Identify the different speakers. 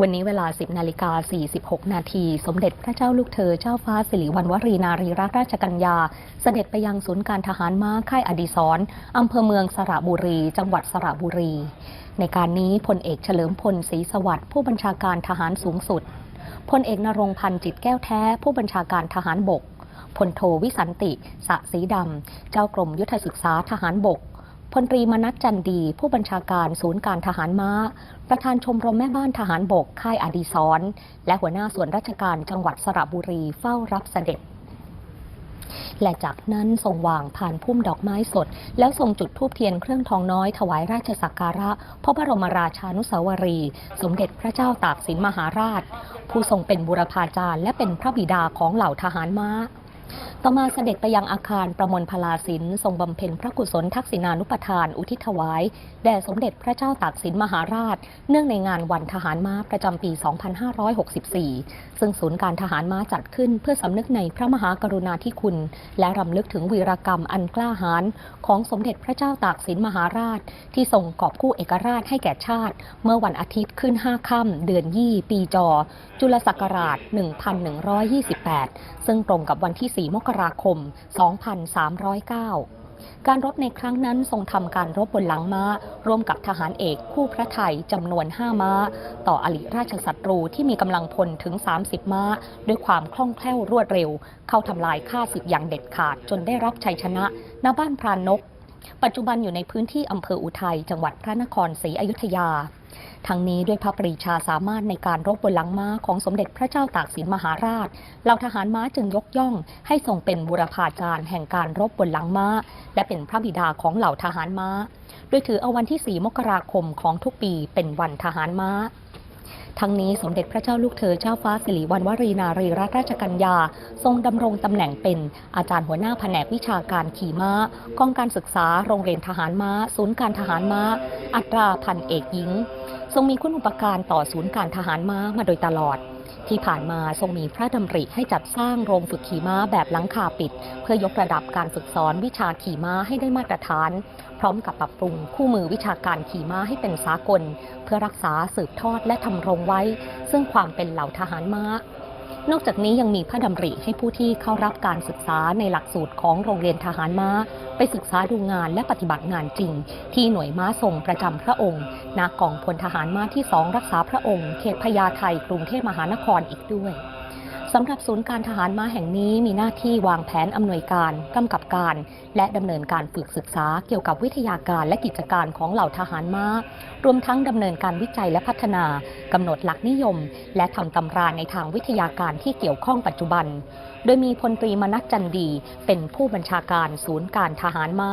Speaker 1: วันนี้เวลา 10นาฬิกา46 นาทีสมเด็จพระเจ้าลูกเธอเจ้าฟ้าสิริวัณวรีนารีรัตนราชกัญญา เสด็จไปยังศูนย์การทหารม้าค่ายอดีศรอำเภอเมืองสระบุรี จังหวัดสระบุรี ในการนี้พลเอกเฉลิมพลศรีสวัสดิ์ผู้บัญชาการทหารสูงสุดพลเอกนรงพันธ์จิตแก้วแท้ผู้บัญชาการทหารบกพลโทวิสันติ สะสีดำ เจ้ากรมยุทธศึกษาทหารบก พลตรีมนัสจันดี ผู้บัญชาการศูนย์การทหารม้า ประธานชมรมแม่บ้านทหารบกค่ายอดีศรและหัวหน้าส่วนราชการจังหวัดสระบุรีเฝ้ารับเสด็จและจากนั้นทรงวางผ่านพุ่มดอกไม้สด แล้วทรงจุดธูปเทียนเครื่องทองน้อยถวายราชสักการะ พระบรมราชานุสาวรี สมเด็จพระเจ้าตากสินมหาราช ผู้ทรงเป็นบุรพาจารย์และเป็นพระบิดาของเหล่าทหารม้า ต่อมาเสด็จไปยังอาคารประมวลพลาสินทรงบำเพ็ญพระกุศลทักษิณานุปทานอุทิศถวายแด่สมเด็จพระเจ้าตากสินมหาราช เนื่องในงานวันทหารม้าประจำปี 2564 ซึ่งศูนย์การทหารม้าจัดขึ้นเพื่อสำนึกในพระมหากรุณาธิคุณ และรำลึกถึงวีรกรรมอันกล้าหาญของสมเด็จพระเจ้าตากสินมหาราช ที่ทรงกอบกู้เอกราชให้แก่ชาติ เมื่อวันอาทิตย์ขึ้น 5 ค่ำเดือนยี่ปีจอ จุลศักราช 1128 ซึ่งตรงกับวันที่ 4 มกราคม 2309 การรบในครั้งนั้นทรงทำการรบบนหลังม้า ร่วมกับทหารเอกคู่พระไทยจำนวน 5 ม้า ต่ออลิราชศัตรูที่มีกำลังพลถึง 30 ม้า ด้วยความคล่องแคล่วรวดเร็ว เข้าทำลายข้าศึกอย่างเด็ดขาดจนได้รับชัยชนะณบ้านพรานนก ปัจจุบันอยู่ในพื้นที่อำเภออุทัยจังหวัดพระนครศรีอยุธยา ทั้งนี้ด้วยพระปรีชาสามารถในการรบบนหลังม้าของสมเด็จพระเจ้าตากสินมหาราช เหล่าทหารม้าจึงยกย่อง ให้ทรงเป็นบุรพาจารย์แห่งการรบบนหลังม้า และเป็นพระบิดาของเหล่าทหารม้า โดยถือเอาวันที่ 4 มกราคมของทุกปีเป็นวันทหารม้า ทั้งนี้สมเด็จพระเจ้าลูกเธอเจ้าฟ้าสิริวัณวรีนารีรัตนราชกัญญา ทรงดำรงตำแหน่งเป็นอาจารย์หัวหน้าแผนกวิชาการขี่ม้ากองการศึกษาโรงเรียนทหารม้า ศูนย์การทหารม้า อัตราพันเอกหญิง ทรงมีคุณอุปการต่อศูนย์การทหารม้ามาโดยตลอด ที่ผ่านมาทรงมีพระดำริให้จัดสร้างโรงฝึกขี่ม้าแบบหลังคาปิด เพื่อยกระดับการฝึกสอนวิชาขี่ม้าให้ได้มาตรฐาน พร้อมกับปรับปรุงคู่มือวิชาการขี่ม้าให้เป็นสากล เพื่อรักษาสืบทอดและทำรงไว้ ซึ่งความเป็นเหล่าทหารม้า นอกจากนี้ยังมีพระดำริให้ผู้ที่เข้ารับการศึกษาในหลักสูตรของโรงเรียนทหารม้า ไปศึกษาดูงานและปฏิบัติงานจริง ที่หน่วยม้าทรงประจำพระองค์ณกองพลทหารม้าที่สองรักษาพระองค์ เขตพญาไทกรุงเทพมหานครอีกด้วย สำหรับศูนย์การทหารม้าแห่งนี้มีหน้าที่วางแผนอำนวยการกำกับการ และดำเนินการฝึกศึกษาเกี่ยวกับวิทยาการและกิจการของเหล่าทหารม้า รวมทั้งดำเนินการวิจัยและพัฒนากำหนดหลักนิยม และทำตำราในทางวิทยาการที่เกี่ยวข้องปัจจุบัน โดยมีพลตรีมนัสจันดี เป็นผู้บัญชาการศูนย์การทหารม้า